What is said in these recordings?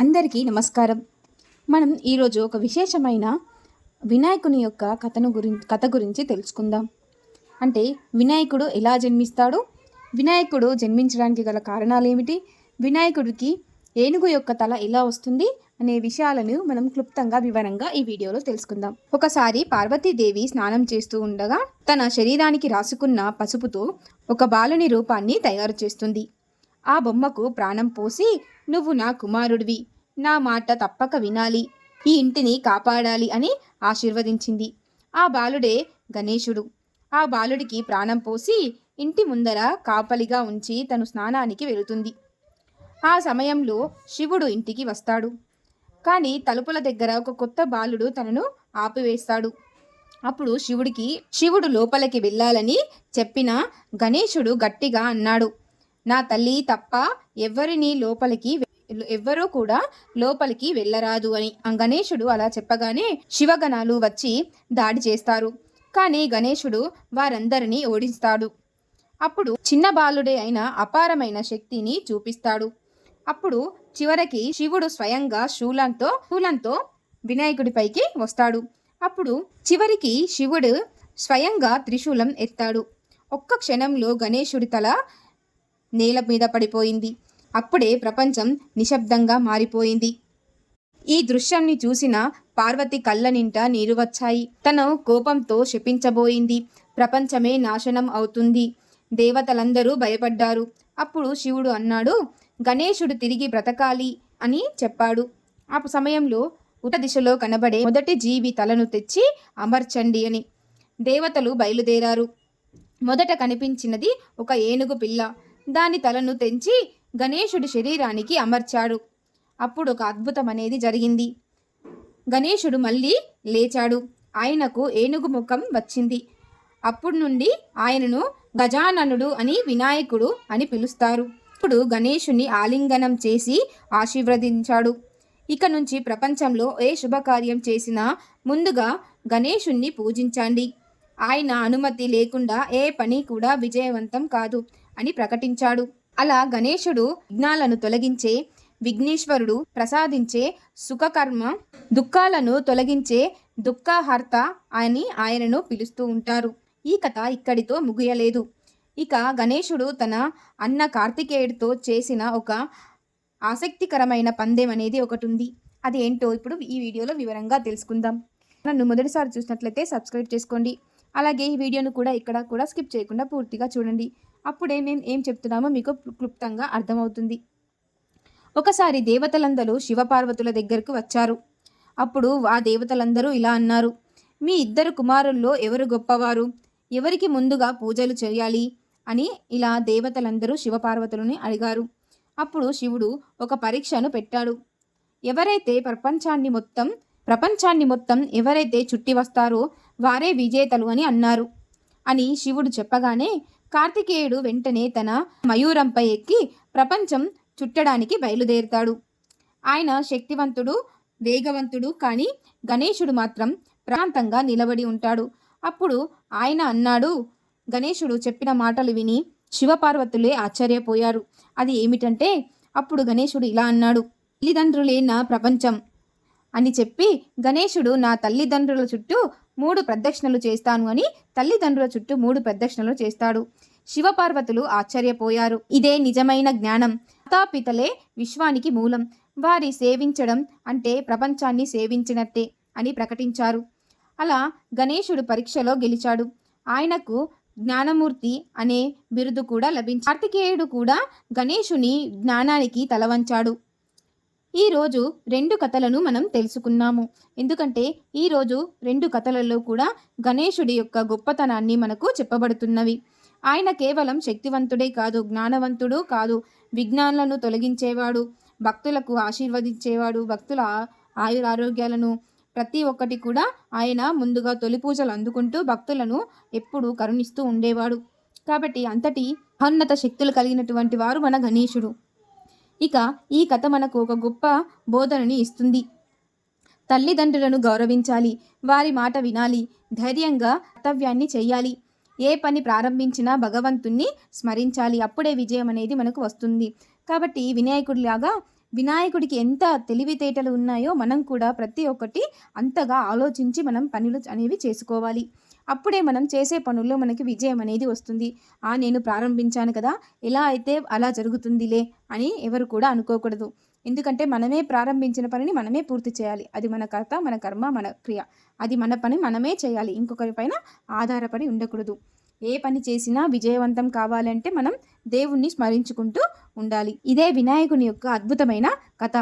అందరికీ నమస్కారం. మనం ఈరోజు ఒక విశేషమైన వినాయకుని యొక్క కథను గురించి కథ గురించి తెలుసుకుందాం. అంటే వినాయకుడు ఎలా జన్మిస్తాడు? వినాయకుడు జన్మించడానికి గల కారణాలు ఏమిటి వినాయకుడికి ఏనుగు యొక్క తల ఎలా వస్తుంది? అనే విషయాలను మనం క్లుప్తంగా వివరంగా ఈ వీడియోలో తెలుసుకుందాం. ఒకసారి పార్వతీదేవి స్నానం చేస్తూ ఉండగా తన శరీరానికి రాసుకున్న పసుపుతో ఒక బాలుని రూపాన్ని తయారు చేస్తుంది. ఆ బొమ్మకు ప్రాణం పోసి నువ్వు నా కుమారుడివి. నా మాట తప్పక వినాలి. ఈ ఇంటిని కాపాడాలి అని ఆశీర్వదించింది. ఆ బాలుడే గణేశుడు. ఆ బాలుడికి ప్రాణం పోసి ఇంటి ముందర కాపలిగా ఉంచి తను స్నానానికి వెళుతుంది. ఆ సమయంలో శివుడు ఇంటికి వస్తాడు. కానీ తలుపుల దగ్గర ఒక కొత్త బాలుడు తనను ఆపివేస్తాడు. అప్పుడు శివుడికి శివుడు లోపలికి వెళ్ళాలని చెప్పిన గణేశుడు గట్టిగా అన్నాడు. నా తల్లి తప్ప ఎవ్వరిని లోపలికి ఎవ్వరూ కూడా లోపలికి వెళ్ళరాదు అని. ఆ గణేశుడు అలా చెప్పగానే శివగణాలు వచ్చి దాడి చేస్తారు. కానీ గణేశుడు వారందరినీ ఓడిస్తాడు అప్పుడు చిన్న బాలుడే అయిన అపారమైన శక్తిని చూపిస్తాడు. అప్పుడు చివరికి శివుడు స్వయంగా శూలంతో శూలంతో వినాయకుడిపైకి వస్తాడు. అప్పుడు చివరికి శివుడు స్వయంగా త్రిశూలం ఎత్తాడు. ఒక్క క్షణంలో గణేశుడి తల నేల మీద పడిపోయింది. అప్పుడే ప్రపంచం నిశ్శబ్దంగా మారిపోయింది. ఈ దృశ్యాన్ని చూసిన పార్వతి కళ్ళ నింట నీరు వచ్చాయి. తను కోపంతో శపించబోయింది. ప్రపంచమే నాశనం అవుతుంది. దేవతలందరూ భయపడ్డారు. అప్పుడు శివుడు అన్నాడు గణేశుడు తిరిగి బ్రతకాలి అని చెప్పాడు. ఆ సమయంలో ఉట దిశలో కనబడే మొదటి జీవి తలను తెచ్చి అమర్చండి అని దేవతలు బయలుదేరారు. మొదట కనిపించినది ఒక ఏనుగు పిల్ల. దాని తలను తెంచి గణేశుడి శరీరానికి అమర్చాడు. అప్పుడు ఒక అద్భుతం అనేది జరిగింది. గణేశుడు మళ్ళీ లేచాడు. ఆయనకు ఏనుగు ముఖం వచ్చింది. అప్పుడు నుండి ఆయనను గజాననుడు అని వినాయకుడు అని పిలుస్తారు. ఇప్పుడు గణేశుని ఆలింగనం చేసి ఆశీర్వదించాడు. ఇక నుంచి ప్రపంచంలో ఏ శుభకార్యం చేసినా ముందుగా గణేశుణ్ణి పూజించండి. ఆయన అనుమతి లేకుండా ఏ పని కూడా విజయవంతం కాదు. అని ప్రకటించాడు. అలా గణేశుడు విఘ్నాలను తొలగించే విఘ్నేశ్వరుడు ప్రసాదించే సుఖకర్మ దుఃఖాలను తొలగించే దుఃఖహర్త అని ఆయనను పిలుస్తూ ఉంటారు. ఈ కథ ఇక్కడితో ముగియలేదు. ఇక గణేశుడు తన అన్న కార్తికేయుడితో చేసిన ఒక ఆసక్తికరమైన పందెం అనేది ఒకటి ఉంది అది ఏంటో ఇప్పుడు ఈ వీడియోలో వివరంగా తెలుసుకుందాం. నన్ను మొదటిసారి చూసినట్లయితే సబ్స్క్రైబ్ చేసుకోండి. అలాగే ఈ వీడియోను కూడా ఇక్కడ కూడా స్కిప్ చేయకుండా పూర్తిగా చూడండి. అప్పుడే నేను ఏం చెప్తున్నామో మీకు క్లుప్తంగా అర్థమవుతుంది. ఒకసారి దేవతలందరూ శివపార్వతుల దగ్గరకు వచ్చారు. అప్పుడు ఆ దేవతలందరూ ఇలా అన్నారు మీ ఇద్దరు కుమారుల్లో ఎవరు గొప్పవారు? ఎవరికి ముందుగా పూజలు చేయాలి? అని ఇలా దేవతలందరూ శివపార్వతులని అడిగారు. అప్పుడు శివుడు ఒక పరీక్షను పెట్టాడు. ఎవరైతే ప్రపంచాన్ని మొత్తం ప్రపంచాన్ని మొత్తం ఎవరైతే చుట్టి వస్తారో వారే విజేతలు అని అన్నారు. అని శివుడు చెప్పగానే కార్తికేయుడు వెంటనే తన మయూరంపై ఎక్కి ప్రపంచం చుట్టడానికి బయలుదేరుతాడు. ఆయన శక్తివంతుడు వేగవంతుడు కానీ గణేశుడు మాత్రం ప్రాంతంగా నిలబడి ఉంటాడు. అప్పుడు ఆయన అన్నాడు గణేశుడు చెప్పిన మాటలు విని శివపార్వతులే ఆశ్చర్యపోయారు. అది ఏమిటంటే అప్పుడు గణేశుడు ఇలా అన్నాడు తల్లిదండ్రులే నా ప్రపంచం అని చెప్పి గణేశుడు నా తల్లిదండ్రుల చుట్టూ మూడు ప్రదక్షిణలు చేస్తాను అని తల్లిదండ్రుల చుట్టూ మూడు ప్రదక్షిణలు చేస్తాడు. శివపార్వతులు ఆశ్చర్యపోయారు. ఇదే నిజమైన జ్ఞానం. మాతాపితలే విశ్వానికి మూలం. వారి సేవించడం అంటే ప్రపంచాన్ని సేవించినట్టే అని ప్రకటించారు. అలా గణేశుడు పరీక్షలో గెలిచాడు. ఆయనకు జ్ఞానమూర్తి అనే బిరుదు కూడా లభించి కార్తికేయుడు కూడా గణేశుని జ్ఞానానికి తలవంచాడు. ఈరోజు రెండు కథలను మనం తెలుసుకున్నాము. ఎందుకంటే ఈరోజు రెండు కథలలో కూడా గణేశుడి యొక్క గొప్పతనాన్ని మనకు చెప్పబడుతున్నవి. ఆయన కేవలం శక్తివంతుడే కాదు జ్ఞానవంతుడు కాదు విజ్ఞానాలను తొలగించేవాడు భక్తులకు ఆశీర్వదించేవాడు భక్తుల ఆయురారోగ్యాలను ప్రతి ఒక్కటి కూడా ఆయన ముందుగా తొలి పూజలు అందుకుంటూ భక్తులను ఎప్పుడూ కరుణిస్తూ ఉండేవాడు. కాబట్టి అంతటి ఉన్నత శక్తులు కలిగినటువంటి వారు మన గణేశుడు. ఇక ఈ కథ మనకు ఒక గొప్ప బోధనని ఇస్తుంది. తల్లిదండ్రులను గౌరవించాలి వారి మాట వినాలి ధైర్యంగా కర్తవ్యాన్ని చేయాలి. ఏ పని ప్రారంభించినా భగవంతుణ్ణి స్మరించాలి. అప్పుడే విజయం అనేది మనకు వస్తుంది. కాబట్టి వినాయకుడిలాగా వినాయకుడికి ఎంత తెలివితేటలు ఉన్నాయో మనం కూడా ప్రతి ఒక్కటి అంతగా ఆలోచించి మనం పనులు అనేవి చేసుకోవాలి. అప్పుడే మనం చేసే పనుల్లో మనకి విజయం అనేది వస్తుంది. ఆ నేను ప్రారంభించాను కదా ఎలా అయితే అలా జరుగుతుందిలే అని ఎవరు కూడా అనుకోకూడదు. ఎందుకంటే మనమే ప్రారంభించిన పనిని మనమే పూర్తి చేయాలి. అది మన కర్త మన కర్మ మన క్రియ. అది మన పని మనమే చేయాలి. ఇంకొకరి పైన ఆధారపడి ఉండకూడదు. ఏ పని చేసినా విజయవంతం కావాలంటే మనం దేవుణ్ణి స్మరించుకుంటూ ఉండాలి. ఇదే వినాయకుని యొక్క అద్భుతమైన కథ.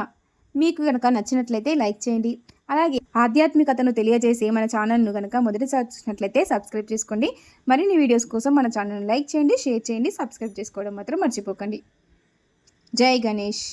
మీకు కనుక నచ్చినట్లయితే లైక్ చేయండి. అలాగే ఆధ్యాత్మికతను తెలియజేసే మన ఛానల్ను కనుక మొదటిసారి చూసినట్లయితే సబ్స్క్రైబ్ చేసుకోండి. మరిన్ని వీడియోస్ కోసం మన ఛానల్ను లైక్ చేయండి షేర్ చేయండి సబ్స్క్రైబ్ చేసుకోవడం మాత్రం మర్చిపోకండి. జై గణేష్.